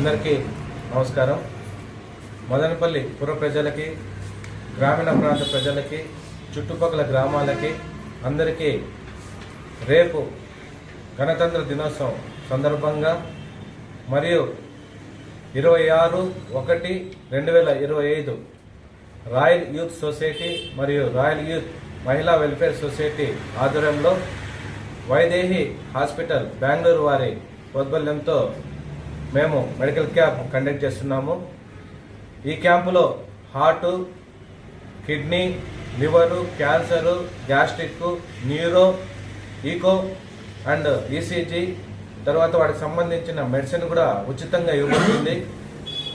అందరికీ నమస్కారం. మదనపల్లి పుర ప్రజలకి గ్రామీణ ప్రాంత ప్రజలకి చుట్టుపక్కల గ్రామాలకి అందరికీ రేపు గణతంత్ర దినోత్సవం సందర్భంగా మరియు ఇరవై ఆరు ఒకటి రెండు వేల ఇరవై ఐదు రాయల్ యూత్ సొసైటీ మరియు royal youth Mahila welfare society ఆధ్వర్యంలో వైదేహి హాస్పిటల్ బెంగళూరు వారి ప్రోద్బల్యంతో మేము మెడికల్ క్యాంప్ కండక్ట్ చేస్తున్నాము. ఈ క్యాంపులో heart kidney liver cancer gastric neuro echo and ECG తర్వాత వాటికి సంబంధించిన మెడిసిన్ కూడా ఉచితంగా ఇవ్వబడుతుంది.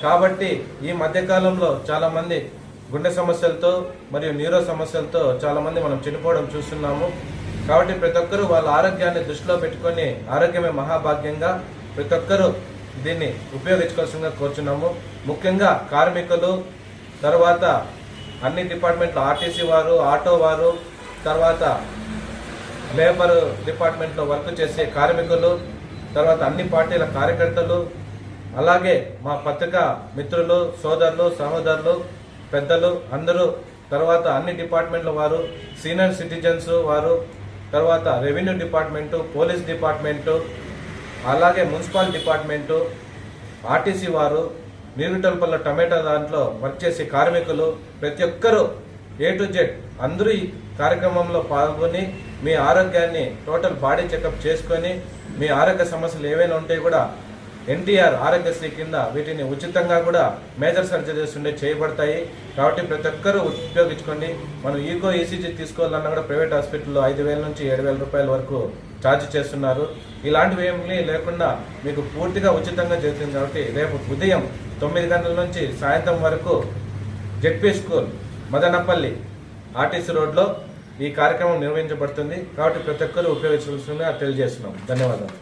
కాబట్టి ఈ మధ్యకాలంలో చాలామంది గుండె సమస్యలతో మరియు న్యూరో సమస్యలతో చాలామంది మనం చనిపోవడం చూస్తున్నాము. కాబట్టి ప్రతి ఒక్కరూ వాళ్ళ ఆరోగ్యాన్ని దృష్టిలో పెట్టుకొని ఆరోగ్యమే మహాభాగ్యంగా ప్రతి ఒక్కరూ దీన్ని ఉపయోగించుకోవాల్సిందిగా కోరుచున్నాము. ముఖ్యంగా కార్మికులు తర్వాత అన్ని డిపార్ట్మెంట్లు ఆర్టీసీ వారు ఆటో వారు తర్వాత లేబర్ డిపార్ట్మెంట్లో వర్క్ చేసే కార్మికులు తర్వాత అన్ని పార్టీల కార్యకర్తలు అలాగే మా పత్రికా మిత్రులు సోదరులు సహోదరులు పెద్దలు అందరూ తర్వాత అన్ని డిపార్ట్మెంట్ల వారు సీనియర్ సిటిజన్స్ వారు తర్వాత రెవెన్యూ డిపార్ట్మెంటు పోలీస్ డిపార్ట్మెంటు అలాగే మున్సిపల్ డిపార్ట్మెంటు ఆర్టీసీ వారు నీరుటల్పల్ల టమాటా దాంట్లో వర్క్ చేసే కార్మికులు ప్రతి ఒక్కరూ ఏ టు జెడ్ అందరూ ఈ కార్యక్రమంలో పాల్గొని మీ ఆరోగ్యాన్ని టోటల్ బాడీ చెకప్ చేసుకొని మీ ఆరోగ్య సమస్యలు ఏవైనా ఉంటే కూడా ఎన్టీఆర్ ఆరోగ్యశ్రీ కింద వీటిని ఉచితంగా కూడా మేజర్ సర్జరీస్ ఉండే చేయబడతాయి. కాబట్టి ప్రతి ఒక్కరూ ఉపయోగించుకోండి. మనం ఈకో ఈసీజీ తీసుకోవాలన్నా కూడా ప్రైవేట్ హాస్పిటల్లో ఐదు వేల నుంచి ఏడు వేల రూపాయల వరకు ఛార్జ్ చేస్తున్నారు. ఇలాంటివి ఏమి లేకుండా మీకు పూర్తిగా ఉచితంగా జరుగుతుంది కాబట్టి రేపు ఉదయం తొమ్మిది గంటల నుంచి సాయంత్రం వరకు జెడ్పీ స్కూల్ మదనపల్లి ఆర్టీసీ రోడ్లో ఈ కార్యక్రమం నిర్వహించబడుతుంది. కాబట్టి ప్రతి ఒక్కరూ ఉపయోగించవలసిందిగా తెలియజేస్తున్నాం. ధన్యవాదాలు.